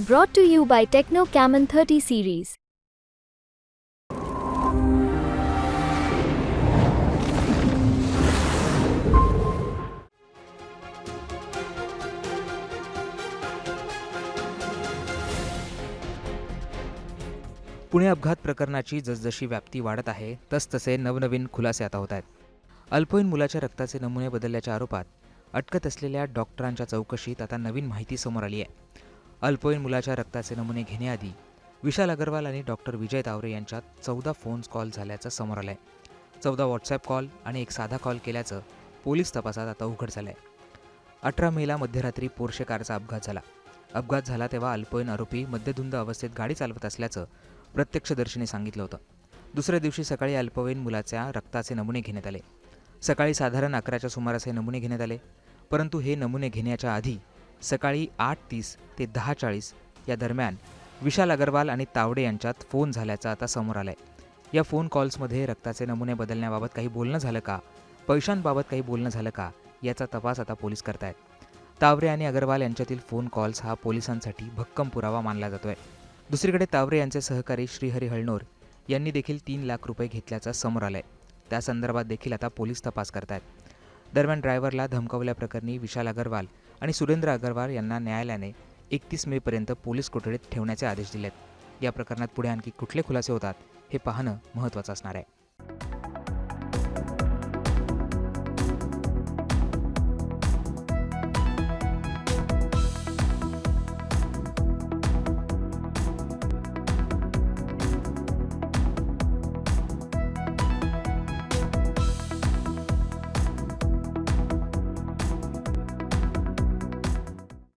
Brought to you by Techno Camon 30 series. Pune अपघात प्रकरणाची जसजशी व्याप्ती वाढत आहे तसतसे नवनवीन खुलासे आता होत आहेत अल्पवयीन मुलाच्या रक्ताचे नमुने बदलल्याच्या आरोपात अटकत असलेल्या डॉक्टरांच्या चौकशीत आता नवीन माहिती समोर आली आहे अल्पवयीन मुलाच्या रक्ताचे नमुने घेण्याआधी विशाल अग्रवाल आणि डॉक्टर विजय तावरे यांच्यात चौदा फोन्स कॉल झाल्याचं समोर आलं आहे चौदा व्हॉट्सॲप कॉल आणि एक साधा कॉल केल्याचं पोलीस तपासात आता उघड झालं आहे अठरा मेला मध्यरात्री पोर्शे कारचा अपघात झाला. अपघात झाला तेव्हा अल्पवयीन आरोपी मद्यधुंद अवस्थेत गाडी चालवत असल्याचं प्रत्यक्षदर्शीने सांगितलं होतं. दुसऱ्या दिवशी सकाळी अल्पवयीन मुलाच्या रक्ताचे नमुने घेण्यात आले. सकाळी साधारण अकराच्या सुमारास हे नमुने घेण्यात आले. परंतु हे नमुने घेण्याच्या आधी सकाळी आठ तीस ते दहा चाळीस या दरम्यान विशाल अग्रवाल आणि तावडे यांच्यात फोन झाल्याचं आता समोर आलाय. या फोन कॉल्समध्ये रक्ताचे नमुने बदलण्याबाबत काही बोलणं झालं का? पैशांबाबत काही बोलणं झालं का? याचा तपास आता पोलीस करतायत. तावरे आणि अग्रवाल यांच्यातील फोन कॉल्स हा पोलिसांसाठी भक्कम पुरावा मानला जातोय. दुसरीकडे तावरे यांचे सहकारी श्रीहरी हळणोर यांनी देखील तीन लाख रुपये घेतल्याचा समोर आलाय. त्या संदर्भात देखील आता पोलीस तपास करतायत. दरम्यान ड्रायव्हरला धमकावल्याप्रकरणी विशाल अगरवाल आणि सुरेंद्र अगरवाल यांना न्यायालयाने एकतीस मेपर्यंत पोलीस कोठडीत ठेवण्याचे आदेश दिलेत. या प्रकरणात पुढे आणखी कुठले खुलासे होतात हे पाहणं महत्त्वाचं असणार आहे.